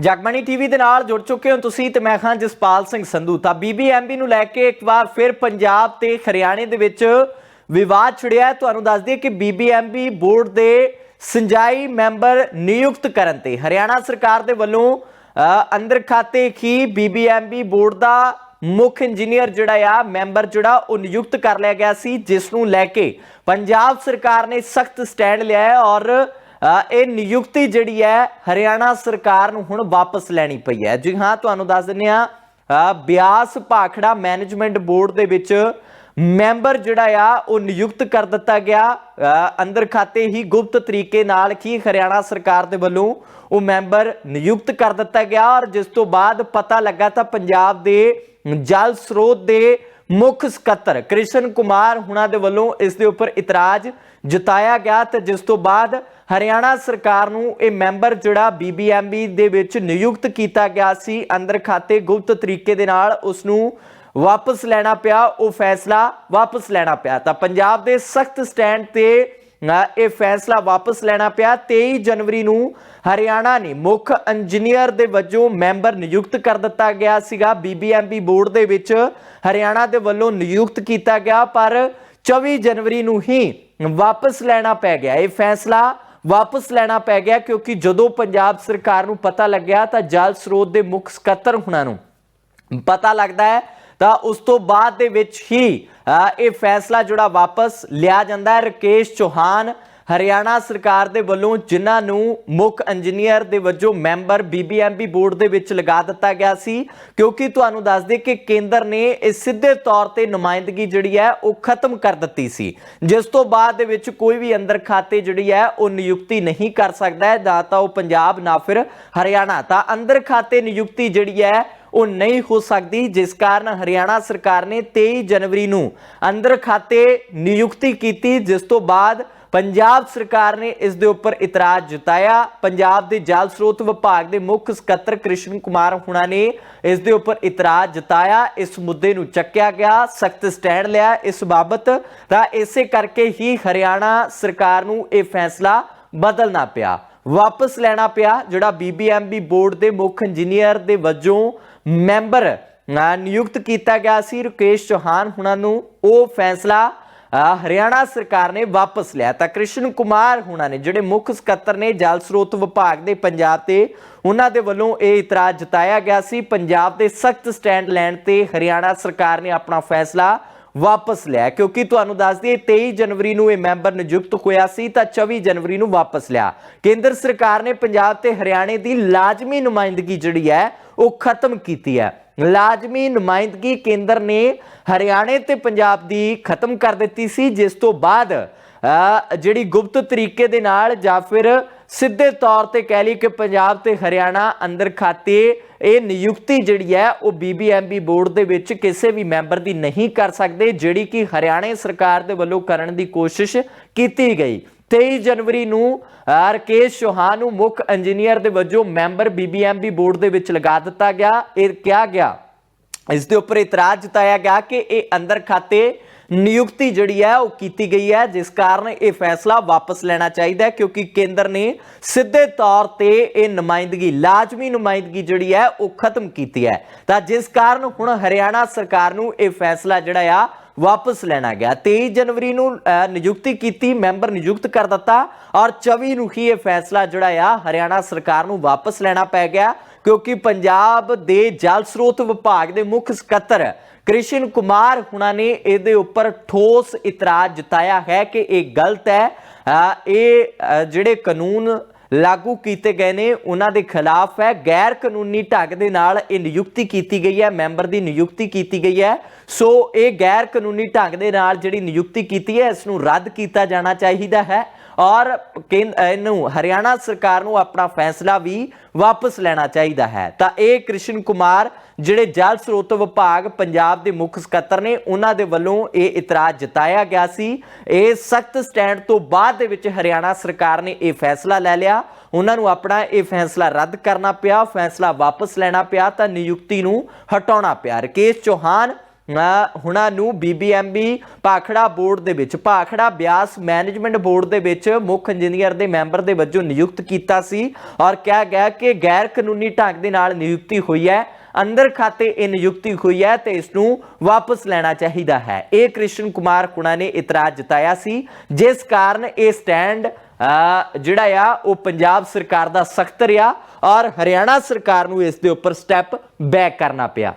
ਜਗਮਣੀ TV ਦੇ ਨਾਲ ਜੁੜ ਚੁੱਕੇ ਹੋ ਤੁਸੀਂ ਤੇ ਮੈਂ ਖਾਂ ਜਸਪਾਲ ਸਿੰਘ ਸੰਧੂ ਤਾਂ ਬੀਬੀਐਮਬੀ ਨੂੰ ਲੈ ਕੇ ਇੱਕ ਵਾਰ ਫਿਰ ਪੰਜਾਬ ਤੇ ਹਰਿਆਣੇ ਦੇ ਵਿੱਚ ਵਿਵਾਦ ਛਿੜਿਆ ਹੈ। ਤੁਹਾਨੂੰ ਦੱਸ ਦਈਏ ਕਿ ਬੀਬੀਐਮਬੀ ਬੋਰਡ ਦੇ ਸਿੰਜਾਈ ਮੈਂਬਰ ਨਿਯੁਕਤ ਕਰਨ ਤੇ ਹਰਿਆਣਾ ਸਰਕਾਰ ਦੇ ਵੱਲੋਂ ਅੰਦਰ ਖਾਤੇ ਹੀ ਬੀਬੀਐਮਬੀ ਬੋਰਡ ਦਾ ਮੁੱਖ ਇੰਜੀਨੀਅਰ ਜਿਹੜਾ ਆ, ਮੈਂਬਰ ਜਿਹੜਾ, ਉਹ ਨਿਯੁਕਤ ਕਰ ਲਿਆ ਗਿਆ ਸੀ, ਜਿਸ ਨੂੰ ਲੈ ਕੇ ਪੰਜਾਬ ਸਰਕਾਰ ਨੇ ਸਖਤ ਸਟੈਂਡ ਲਿਆ ਹੈ ਔਰ ਇਹ ਨਿਯੁਕਤੀ ਜਿਹੜੀ ਹੈ ਹਰਿਆਣਾ ਸਰਕਾਰ ਨੂੰ ਹੁਣ ਵਾਪਸ ਲੈਣੀ ਪਈ ਹੈ। ਜੀ ਹਾਂ, ਤੁਹਾਨੂੰ ਦੱਸ ਦਿੰਦੇ ਆ ਬਿਆਸ ਭਾਖੜਾ ਮੈਨੇਜਮੈਂਟ ਬੋਰਡ ਦੇ ਵਿੱਚ ਮੈਂਬਰ ਜਿਹੜਾ ਆ, ਉਹ ਨਿਯੁਕਤ ਕਰ ਦਿੱਤਾ ਗਿਆ। ਅੰਦਰ ਖਾਤੇ ਹੀ ਗੁਪਤ ਤਰੀਕੇ ਨਾਲ ਕੀ ਹਰਿਆਣਾ ਸਰਕਾਰ ਦੇ ਵੱਲੋਂ ਉਹ ਮੈਂਬਰ ਨਿਯੁਕਤ ਕਰ ਦਿੱਤਾ ਗਿਆ ਔਰ ਜਿਸ ਤੋਂ ਬਾਅਦ ਪਤਾ ਲੱਗਾ ਤਾਂ ਪੰਜਾਬ ਦੇ ਜਲ ਸਰੋਤ ਦੇ ਮੁੱਖ ਸਕੱਤਰ ਕ੍ਰਿਸ਼ਨ ਕੁਮਾਰ ਹੁਣਾਂ ਦੇ ਵੱਲੋਂ ਇਸ ਦੇ ਉੱਪਰ ਇਤਰਾਜ਼ ਜਤਾਇਆ ਗਿਆ ਤੇ ਜਿਸ ਤੋਂ ਬਾਅਦ ਹਰਿਆਣਾ ਸਰਕਾਰ ਨੂੰ ਇਹ ਮੈਂਬਰ ਜਿਹੜਾ ਬੀਬੀਐਮਬੀ ਦੇ ਵਿੱਚ ਨਿਯੁਕਤ ਕੀਤਾ ਗਿਆ ਸੀ, ਅੰਦਰ ਖਾਤੇ ਗੁਪਤ ਤਰੀਕੇ ਦੇ ਨਾਲ ਉਸ ਨੂੰ ਵਾਪਸ ਲੈਣਾ ਪਿਆ, ਉਹ ਫੈਸਲਾ ਵਾਪਸ ਲੈਣਾ ਪਿਆ। ਤਾਂ ਪੰਜਾਬ ਦੇ ਸਖਤ ਸਟੈਂਡ ਤੇ ਇਹ ਫੈਸਲਾ ਵਾਪਸ ਲੈਣਾ ਪਿਆ। 23 ਜਨਵਰੀ ਨੂੰ ਹਰਿਆਣਾ ਨੇ ਮੁੱਖ ਇੰਜੀਨੀਅਰ ਦੇ ਵਜੋਂ ਮੈਂਬਰ ਨਿਯੁਕਤ ਕਰ ਦਿੱਤਾ ਗਿਆ ਸੀਗਾ। ਬੀਬੀਐਮਬੀ ਬੋਰਡ ਦੇ ਵਿੱਚ ਹਰਿਆਣਾ ਦੇ ਵੱਲੋਂ ਨਿਯੁਕਤ ਕੀਤਾ ਗਿਆ, ਪਰ 24 ਜਨਵਰੀ ਨੂੰ ਹੀ ਵਾਪਸ ਲੈਣਾ ਪੈ ਗਿਆ। ਇਹ ਫੈਸਲਾ ਵਾਪਸ ਲੈਣਾ ਪੈ ਗਿਆ ਕਿਉਂਕਿ ਜਦੋਂ ਪੰਜਾਬ ਸਰਕਾਰ ਨੂੰ ਪਤਾ ਲੱਗਿਆ ਤਾਂ ਜਲ ਸਰੋਤ ਦੇ ਮੁੱਖ ਸਕੱਤਰ ਹੁਣਾਂ ਨੂੰ ਪਤਾ ਲੱਗਦਾ ਹੈ, ਤਾਂ ਉਸ ਤੋਂ ਬਾਅਦ ਦੇ ਵਿੱਚ ਹੀ ਇਹ ਫੈਸਲਾ ਜਿਹੜਾ ਵਾਪਸ ਲਿਆ ਜਾਂਦਾ ਹੈ। ਰਕੇਸ਼ ਚੌਹਾਨ ਹਰਿਆਣਾ ਸਰਕਾਰ ਦੇ ਵੱਲੋਂ ਜਿਨ੍ਹਾਂ ਨੂੰ ਮੁੱਖ ਇੰਜੀਨੀਅਰ ਦੇ ਵਜੋਂ ਮੈਂਬਰ ਬੀਬੀਐਮਬੀ ਬੋਰਡ ਦੇ ਵਿੱਚ ਲਗਾ ਦਿੱਤਾ ਗਿਆ ਸੀ, ਕਿਉਂਕਿ ਤੁਹਾਨੂੰ ਦੱਸ ਦੇ ਕਿ ਕੇਂਦਰ ਨੇ ਇਸ ਸਿੱਧੇ ਤੌਰ ਤੇ ਨੁਮਾਇੰਦਗੀ ਜਿਹੜੀ ਹੈ, ਉਹ ਖਤਮ ਕਰ ਦਿੱਤੀ ਸੀ। ਜਿਸ ਤੋਂ ਬਾਅਦ ਦੇ ਵਿੱਚ ਕੋਈ ਵੀ ਅੰਦਰ ਖਾਤੇ ਜਿਹੜੀ ਹੈ, ਉਹ ਨਿਯੁਕਤੀ ਨਹੀਂ ਕਰ ਸਕਦਾ ਹੈ, ਨਾ ਤਾਂ ਉਹ ਪੰਜਾਬ, ਨਾ ਫਿਰ ਹਰਿਆਣਾ। ਤਾਂ ਅੰਦਰ ਖਾਤੇ ਨਿਯੁਕਤੀ ਜਿਹੜੀ ਹੈ, ਉਹ ਨਹੀਂ ਹੋ ਸਕਦੀ, ਜਿਸ ਕਾਰਨ ਹਰਿਆਣਾ ਸਰਕਾਰ ਨੇ 23 ਜਨਵਰੀ ਨੂੰ ਅੰਦਰ ਖਾਤੇ ਨਿਯੁਕਤੀ ਕੀਤੀ, ਜਿਸ ਤੋਂ ਬਾਅਦ ਪੰਜਾਬ ਸਰਕਾਰ ਨੇ ਇਸ ਦੇ ਉੱਪਰ ਇਤਰਾਜ਼ ਜਤਾਇਆ। ਪੰਜਾਬ ਦੇ ਜਲ ਸਰੋਤ ਵਿਭਾਗ ਦੇ ਮੁੱਖ ਸਕੱਤਰ ਕ੍ਰਿਸ਼ਨ ਕੁਮਾਰ ਹੁਣਾ ਨੇ ਇਸ ਦੇ ਉੱਪਰ ਇਤਰਾਜ਼ ਜਤਾਇਆ। ਇਸ ਮੁੱਦੇ ਨੂੰ ਚੱਕਿਆ ਗਿਆ, ਸਖਤ ਸਟੈਂਡ ਲਿਆ। ਇਸ ਬਾਬਤ ਤਾਂ ਇਸੇ ਕਰਕੇ ਹੀ ਹਰਿਆਣਾ ਸਰਕਾਰ ਨੂੰ ਇਹ ਫੈਸਲਾ ਬਦਲਣਾ ਪਿਆ। ਵਾਪਸ ਲੈਣਾ ਪਿਆ, ਜਿਹੜਾ ਬੀਬੀਐਮਬੀ ਬੋਰਡ ਦੇ ਮੁੱਖ ਇੰਜੀਨੀਅਰ ਦੇ ਵਜੋਂ ਮੈਂਬਰ ਨਿਯੁਕਤ ਕੀਤਾ ਗਿਆ ਸੀ। ਰਕੇਸ਼ ਚੌਹਾਨ ਹੁਣਾਂ ਨੂੰ ਉਹ ਫੈਸਲਾ ਹਰਿਆਣਾ ਸਰਕਾਰ ਨੇ ਵਾਪਸ ਲਿਆ। ਤਾਂ ਕ੍ਰਿਸ਼ਨ ਕੁਮਾਰ ਹੁਣਾਂ ਨੇ, ਜਿਹੜੇ ਮੁੱਖ ਸਕੱਤਰ ਨੇ ਜਲ ਸਰੋਤ ਵਿਭਾਗ ਦੇ ਪੰਜਾਬ ਤੇ, ਉਹਨਾਂ ਦੇ ਵੱਲੋਂ ਇਹ ਇਤਰਾਜ਼ ਜਤਾਇਆ ਗਿਆ ਸੀ, ਪੰਜਾਬ ਦੇ ਸਖਤ ਸਟੈਂਡ ਲੈਣ ਤੇ ਹਰਿਆਣਾ ਸਰਕਾਰ ਨੇ ਆਪਣਾ ਫੈਸਲਾ ਵਾਪਸ ਲਿਆ। ਕਿਉਂਕਿ ਤੁਹਾਨੂੰ ਦੱਸ ਦਈਏ 23 ਜਨਵਰੀ ਨੂੰ ਇਹ ਮੈਂਬਰ ਨਿਯੁਕਤ ਹੋਇਆ ਸੀ, ਤਾਂ 24 ਜਨਵਰੀ ਨੂੰ ਵਾਪਸ ਲਿਆ। ਕੇਂਦਰ ਸਰਕਾਰ ਨੇ ਪੰਜਾਬ ਤੇ ਹਰਿਆਣੇ ਦੀ ਲਾਜ਼ਮੀ ਨੁਮਾਇੰਦਗੀ ਜਿਹੜੀ ਹੈ, ਉਹ ਖਤਮ ਕੀਤੀ ਹੈ। ਲਾਜ਼ਮੀ ਨੁਮਾਇੰਦਗੀ ਕੇਂਦਰ ਨੇ ਹਰਿਆਣੇ ਤੇ ਪੰਜਾਬ ਦੀ ਖਤਮ ਕਰ ਦਿੱਤੀ ਸੀ, ਜਿਸ ਤੋਂ ਬਾਅਦ ਜਿਹੜੀ ਗੁਪਤ ਤਰੀਕੇ ਦੇ ਨਾਲ ਜਾਂ ਫਿਰ ਸਿੱਧੇ ਤੌਰ ਤੇ ਕਹਿ ਲਈ ਕਿ ਪੰਜਾਬ ਤੇ ਹਰਿਆਣਾ ਅੰਦਰ ਖਾਤੇ, ਇਹ ਨਿਯੁਕਤੀ ਜਿਹੜੀ ਹੈ, ਉਹ ਬੀਬੀਐਮਬੀ ਬੋਰਡ ਦੇ ਵਿੱਚ ਕਿਸੇ ਵੀ ਮੈਂਬਰ ਦੀ ਨਹੀਂ ਕਰ ਸਕਦੇ, ਜਿਹੜੀ ਕਿ ਹਰਿਆਣਾ ਸਰਕਾਰ ਦੇ ਵੱਲੋਂ ਕਰਨ ਦੀ ਕੋਸ਼ਿਸ਼ ਕੀਤੀ ਗਈ। 23 ਜਨਵਰੀ ਨੂੰ ਰਾਕੇਸ਼ ਰਕੇਸ਼ ਨੂੰ ਮੁੱਖ ਇੰਜੀਨੀਅਰ ਦੇ ਵਜੋਂ ਮੈਂਬਰ ਬੀਬੀਐਮਬੀ ਬੋਰਡ ਦੇ ਵਿੱਚ ਲਗਾ ਦਿੱਤਾ ਗਿਆ। ਇਹ ਕਿਹਾ ਗਿਆ, ਇਸ ਦੇ ਉੱਪਰ ਇਤਰਾਜ਼ ਜਤਾਇਆ ਗਿਆ ਕਿ ਇਹ ਅੰਦਰ ਖਾਤੇ ਨਿਯੁਕਤੀ ਜਿਹੜੀ ਹੈ, ਉਹ ਕੀਤੀ ਗਈ ਹੈ, ਜਿਸ ਕਾਰਨ ਇਹ ਫੈਸਲਾ ਵਾਪਸ ਲੈਣਾ ਚਾਹੀਦਾ ਹੈ, ਕਿਉਂਕਿ ਕੇਂਦਰ ਨੇ ਸਿੱਧੇ ਤੌਰ ਤੇ ਇਹ ਨੁਮਾਇੰਦਗੀ, ਲਾਜ਼ਮੀ ਨੁਮਾਇੰਦਗੀ ਜਿਹੜੀ ਹੈ, ਉਹ ਖਤਮ ਕੀਤੀ ਹੈ। ਤਾਂ ਜਿਸ ਕਾਰਨ ਹੁਣ ਹਰਿਆਣਾ ਸਰਕਾਰ ਨੂੰ ਇਹ ਫੈਸਲਾ ਜਿਹੜਾ ਆ ਵਾਪਸ ਲੈਣਾ ਗਿਆ। 23 ਜਨਵਰੀ ਨੂੰ ਨਿਯੁਕਤੀ ਕੀਤੀ, ਮੈਂਬਰ ਨਿਯੁਕਤ ਕਰ ਦਿੱਤਾ ਔਰ 24 ਨੂੰ ਹੀ ਇਹ ਫੈਸਲਾ ਜਿਹੜਾ ਆ, ਹਰਿਆਣਾ ਸਰਕਾਰ ਨੂੰ ਵਾਪਸ ਲੈਣਾ ਪੈ ਗਿਆ ਕਿਉਂਕਿ ਪੰਜਾਬ ਦੇ ਜਲ ਸਰੋਤ ਵਿਭਾਗ ਦੇ ਮੁੱਖ ਸਕੱਤਰ ਕ੍ਰਿਸ਼ਨ ਕੁਮਾਰ ਹੁਣਾਂ ਨੇ ਇਹਦੇ ਉੱਪਰ ਠੋਸ ਇਤਰਾਜ਼ ਜਤਾਇਆ ਹੈ ਕਿ ਇਹ ਗਲਤ ਹੈ। ਇਹ ਜਿਹੜੇ ਕਾਨੂੰਨ ਲਾਗੂ ਕੀਤੇ ਗਏ ਨੇ। ਉਹਨਾਂ ਦੇ ਖਿਲਾਫ ਹੈ। ਗੈਰ ਕਾਨੂੰਨੀ ਢੰਗ ਦੇ ਨਾਲ ਇਹ ਨਿਯੁਕਤੀ ਕੀਤੀ ਗਈ ਹੈ। ਮੈਂਬਰ ਦੀ ਨਿਯੁਕਤੀ ਕੀਤੀ ਗਈ ਹੈ। ਸੋ ਇਹ ਗੈਰ ਕਾਨੂੰਨੀ ਢੰਗ ਦੇ ਨਾਲ ਜਿਹੜੀ ਨਿਯੁਕਤੀ ਕੀਤੀ ਹੈ, ਇਸ ਨੂੰ ਰੱਦ ਕੀਤਾ ਜਾਣਾ ਚਾਹੀਦਾ ਹੈ ਔਰ ਕੇਂਦ- ਇਹਨੂੰ ਹਰਿਆਣਾ ਸਰਕਾਰ ਨੂੰ ਆਪਣਾ ਫੈਸਲਾ ਵੀ ਵਾਪਸ ਲੈਣਾ ਚਾਹੀਦਾ ਹੈ। ਤਾਂ ਇਹ ਕ੍ਰਿਸ਼ਨ ਕੁਮਾਰ ਜਿਹੜੇ ਜਲ ਸਰੋਤ ਵਿਭਾਗ ਪੰਜਾਬ ਦੇ ਮੁੱਖ ਸਕੱਤਰ ਨੇ ਉਹਨਾਂ ਦੇ ਵੱਲੋਂ ਇਹ ਇਤਰਾਜ਼ ਜਤਾਇਆ ਗਿਆ ਸੀ। ਇਹ ਸਖਤ ਸਟੈਂਡ ਤੋਂ ਬਾਅਦ ਦੇ ਵਿੱਚ ਹਰਿਆਣਾ ਸਰਕਾਰ ਨੇ ਇਹ ਫੈਸਲਾ ਲੈ ਲਿਆ। ਉਹਨਾਂ ਨੂੰ ਆਪਣਾ ਇਹ ਫੈਸਲਾ ਰੱਦ ਕਰਨਾ ਪਿਆ ਫੈਸਲਾ ਵਾਪਸ ਲੈਣਾ ਪਿਆ ਤਾਂ ਨਿਯੁਕਤੀ ਨੂੰ ਹਟਾਉਣਾ ਪਿਆ। ਰਕੇਸ਼ ਚੌਹਾਨ ਅ, ਹੁਣਾਂ ਨੂੰ ਬੀਬੀਐਮਬੀ ਭਾਖੜਾ ਬੋਰਡ ਦੇ ਵਿੱਚ ਭਾਖੜਾ ਬਿਆਸ ਮੈਨੇਜਮੈਂਟ ਬੋਰਡ ਦੇ ਵਿੱਚ ਮੁੱਖ ਇੰਜੀਨੀਅਰ ਦੇ ਮੈਂਬਰ ਦੇ ਵਜੋਂ ਨਿਯੁਕਤ ਕੀਤਾ ਸੀ। ਔਰ ਕਿਹਾ ਗਿਆ ਕਿ ਗੈਰ ਕਾਨੂੰਨੀ ਢੰਗ ਦੇ ਨਾਲ ਨਿਯੁਕਤੀ ਹੋਈ ਹੈ। ਅੰਦਰ ਖਾਤੇ ਇਹ ਨਿਯੁਕਤੀ ਹੋਈ ਹੈ ਤੇ ਇਸ ਨੂੰ ਵਾਪਸ ਲੈਣਾ ਚਾਹੀਦਾ ਹੈ। ਇਹ ਕ੍ਰਿਸ਼ਨ ਕੁਮਾਰ ਕੁਣਾ ਨੇ ਇਤਰਾਜ਼ ਜਤਾਇਆ ਸੀ ਜਿਸ ਕਾਰਨ ਇਹ ਸਟੈਂਡ ਅ, ਜਿਹੜਾ ਆ ਉਹ ਪੰਜਾਬ ਸਰਕਾਰ ਦਾ ਸਖਤ ਰਿਹਾ ਔਰ ਹਰਿਆਣਾ ਸਰਕਾਰ ਨੂੰ ਇਸ ਦੇ ਉੱਪਰ ਸਟੈਪ ਬੈਕ ਕਰਨਾ ਪਿਆ।